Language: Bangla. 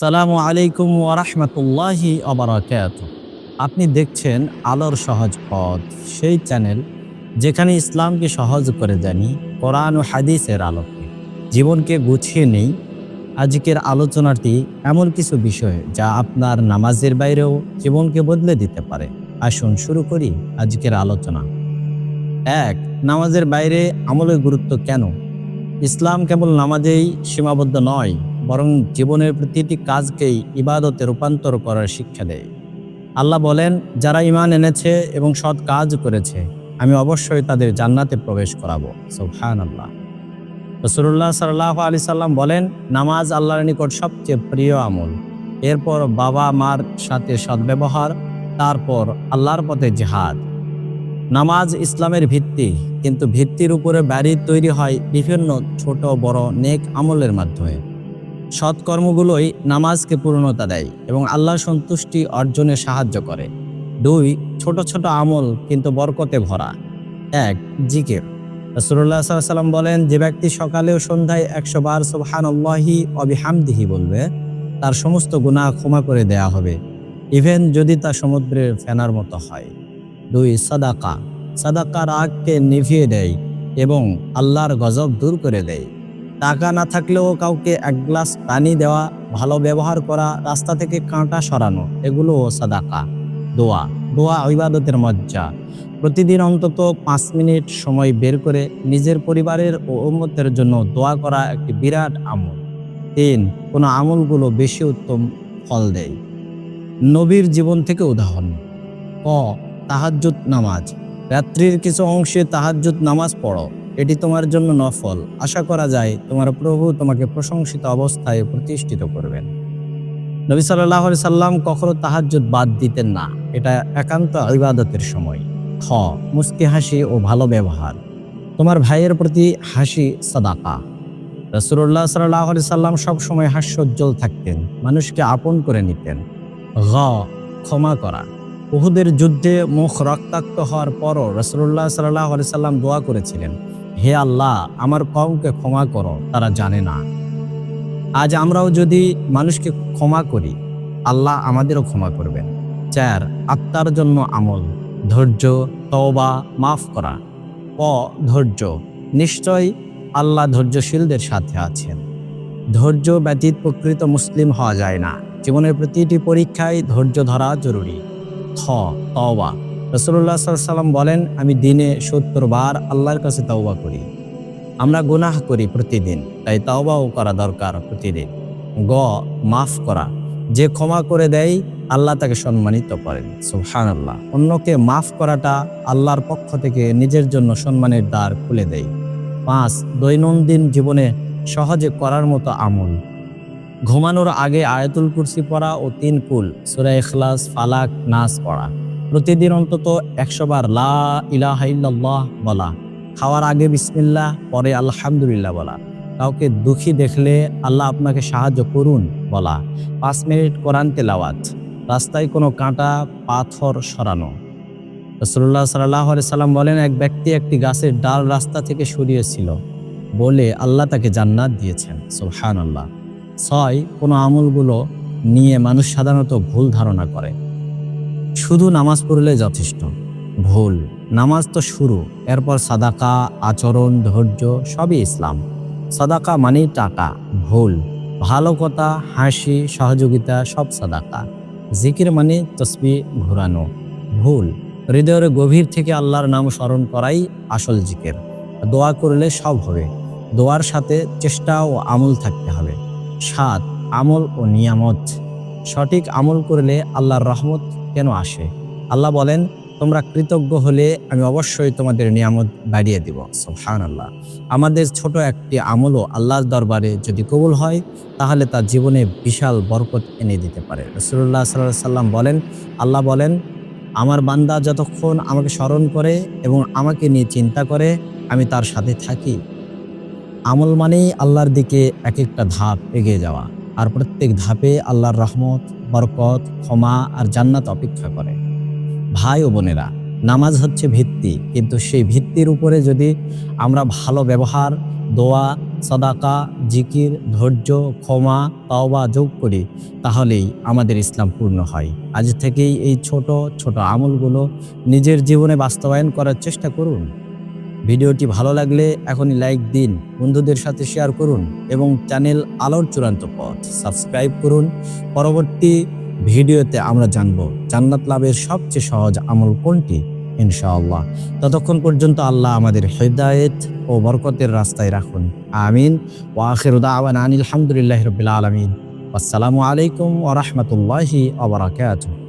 সালামু আলাইকুম ওরহমতুল্লাহি অবরাকাত আপনি দেখছেন আলোর সহজ পথ, সেই চ্যানেল যেখানে ইসলামকে সহজ করে জানি কোরআন ও হাদিসের আলোকে। জীবনকে গুছিয়ে নেই, আজকের আলোচনাটি এমন কিছু বিষয় যা আপনার নামাজের বাইরেও জীবনকে বদলে দিতে পারে। আসুন শুরু করি আজকের আলোচনা। এক, নামাজের বাইরে আমলের গুরুত্ব কেন? ইসলাম কেবল নামাজেই সীমাবদ্ধ নয়, বরং জীবনের প্রতিটি কাজকেই ইবাদতে রূপান্তর করার শিক্ষা দেয়। আল্লাহ বলেন, যারা ইমান এনেছে এবং সৎ কাজ করেছে, আমি অবশ্যই তাদের জান্নাতে প্রবেশ করাবো। সুবহান আল্লাহ রসুল্লাহ সাল্লাহ আলি সাল্লাম বলেন, নামাজ আল্লাহর নিকট সবচেয়ে প্রিয় আমল। এরপর বাবা মার সাথে সদ্ব্যবহার, তারপর আল্লাহর পথে জেহাদ। নামাজ ইসলামের ভিত্তি, কিন্তু ভিত্তির উপরে বাড়ি তৈরি হয় বিভিন্ন ছোট বড় নেক আমলের মাধ্যমে। সৎকর্মগুলোই নামাজকে পূর্ণতা দেয় এবং আল্লাহ সন্তুষ্টি অর্জনে সাহায্য করে। দুই, ছোট ছোট আমল কিন্তু বরকতে ভরা। এক, জিকির। রসুল্লাহ সাল্লাম বলেন, যে ব্যক্তি সকালে ও সন্ধ্যায় একশো বার আল্লাহি অবিহামদিহি বলবে, তার সমস্ত গুনাহ ক্ষমা করে দেয়া হবে। ইভেন যদি তা সমুদ্রের ফেনার মতো হয়। দুই সাদাকা। সাদাকা রাগকে নিভিয়ে দেয় এবং আল্লাহর গজব দূর করে দেয়। টাকা না থাকলেও কাউকে এক গ্লাস পানি দেওয়া, ভালো ব্যবহার করা, রাস্তা থেকে কাঁটা সরানো, এগুলোও সাদাকা। দোয়া দোয়া ইবাদতের মজ্জা। প্রতিদিন অন্তত পাঁচ মিনিট সময় বের করে নিজের পরিবারের ও উম্মতের জন্য দোয়া করা একটি বিরাট আমল। তিন, কোনো আমলগুলো বেশি উত্তম ফল দেয়। নবীর জীবন থেকে উদাহরণ। ক তাহাজ্জুদ নামাজ। রাত্রির কিছু অংশে তাহাজ্জুদ নামাজ পড়ো। এটি তোমার জন্য নফল। আশা করা যায়, তোমার প্রভু তোমাকে প্রশংসিত অবস্থায় প্রতিষ্ঠিত করবেন। নবী সাল্লাহ সাল্লাম কখনো তাহাজ্জুদ বাদ দিতেন না। এটা একান্ত ইবাদতের সময়। খ, মুস্কি হাসি ও ভালো ব্যবহার। তোমার ভাইয়ের প্রতি হাসি, সাদাকা। রসুল্লাহ সাল্লাহ সাল্লাম সবসময় হাস্যোজ্জ্বল থাকতেন। মানুষকে আপন করে নিতেন। ঘ, ক্ষমা করা। উহুদের যুদ্ধে মুখ রক্তাক্ত হওয়ার পরও রসুল্লাহ সাল্লাহ সাল্লাম দোয়া করেছিলেন, হে আল্লাহ, আমার কমকে ক্ষমা করো, তারা জানে না। আজ আমরাও যদি মানুষকে ক্ষমা করি, আল্লাহ আমাদেরও ক্ষমা করবেন। চার, আত্মার জন্য আমল, ধৈর্য, তওবা, মাফ করা। প ধৈর্য, নিশ্চয় আল্লাহ ধৈর্যশীলদের সাথে আছেন। ধৈর্য ব্যতীত প্রকৃত মুসলিম হওয়া যায় না। জীবনের প্রতিটি পরীক্ষায় ধৈর্য ধরা জরুরি। থ তওবা। রসুল্লাহ সাল্লাম বলেন, আমি দিনে সত্তর বার আল্লাহর কাছে তওবা করি। আমরা গুনাহ করি প্রতিদিন, তাই তাওবাও করা দরকার প্রতিদিন। গ, মাফ করা। যে ক্ষমা করে দেয়, আল্লাহ তাকে সম্মানিত করেন। সুহান আল্লাহ অন্যকে মাফ করাটা আল্লাহর পক্ষ থেকে নিজের জন্য সম্মানের দ্বার খুলে দেয়। পাঁচ, দৈনন্দিন জীবনে সহজে করার মতো আমল। ঘুমানোর আগে আয়াতুল কুরসি পড়া ও তিন কুল, সুরা ইখলাস, ফালাক, নাস পড়া। প্রতিদিন অন্তত একশো বার লা ইলাহা বলা। খাওয়ার আগে বিসমিল্লাহ, পরে আলহামদুলিল্লাহ বলা। কাউকে দুঃখী দেখলে আল্লাহ আপনাকে সাহায্য করুন বলা। পাঁচ মিনিট কোরআন তেলাওয়াত। রাস্তায় কোনো কাঁটা, পাথর সরানো। রসুল্লাহ সাল্লাহ সাল্লাম বলেন, এক ব্যক্তি একটি গাছের ডাল রাস্তা থেকে সরিয়েছিল। বলে আল্লাহ তাকে জান্নাত দিয়েছেন। সুবহান আল্লাহ ছয় কোনো আমলগুলো নিয়ে মানুষ সাধারণত ভুল ধারণা করে। শুধু নামাজ পড়লে যথেষ্ট। ভুল। নামাজ তো শুরু। এরপর সাদাকা, আচরণ, ধৈর্য সবই ইসলাম। সাদাকা মানেই টাকা। ভুল। ভালো কথা, হাসি, সহযোগিতা সব সাদাকা। জিকির মানে তসবি ঘোরানো। ভুল। হৃদয়ের গভীর থেকে আল্লাহর নাম স্মরণ করাই আসল জিকের। দোয়া করলে সব হবে। দোয়ার সাথে চেষ্টা ও আমল থাকতে হবে। সাত আমল ও নিয়ামত। সঠিক আমল করলে আল্লাহর রহমত কেন আসে? আল্লাহ বলেন, তোমরা কৃতজ্ঞ হলে আমি অবশ্যই তোমাদের নিয়ামত বাড়িয়ে দিব। সোহান আল্লাহ আমাদের ছোট একটি আমলও আল্লাহর দরবারে যদি কবুল হয়, তাহলে তার জীবনে বিশাল বরকত এনে দিতে পারে। রসুল্লাহ সাল্লাহ সাল্লাম বলেন, আল্লাহ বলেন, আমার বান্দা যতক্ষণ আমাকে স্মরণ করে এবং আমাকে নিয়ে চিন্তা করে, আমি তার সাথে থাকি। আমল মানেই আল্লাহর দিকে এক একটা ধাপ এগিয়ে যাওয়া। আর প্রত্যেক ধাপে আল্লাহর রহমত, বরকত, ক্ষমা আর জান্নাত অপেক্ষা করে। ভাই ও বোনেরা, নামাজ হচ্ছে ভিত্তি, কিন্তু সেই ভিত্তির উপরে যদি আমরা ভালো ব্যবহার, দোয়া, সদাকা, জিকির, ধৈর্য, ক্ষমা, তাওবা যোগ করি, তাহলেই আমাদের ইসলাম পূর্ণ হয়। আজ থেকেই এই ছোট ছোট আমলগুলো নিজের জীবনে বাস্তবায়ন করার চেষ্টা করুন। ভিডিওটি ভালো লাগলে এখনই লাইক দিন, বন্ধুদের সাথে শেয়ার করুন এবং চ্যানেল আলোর চূড়ান্ত পথ সাবস্ক্রাইব করুন। পরবর্তী ভিডিওতে আমরা জানব জান্নাত লাভের সবচেয়ে সহজ আমল কোনটি? ইনশাআল্লাহ। ততক্ষণ পর্যন্ত আল্লাহ আমাদের হেদায়েত ও বরকতের রাস্তায় রাখুন। আমিন। ওয়াখির দাওয়ান আনিল হামদুলিল্লাহ রবিল আলমিন। আসসালামু আলাইকুম ওরহমতুল্লাহি আবরাকাতুহ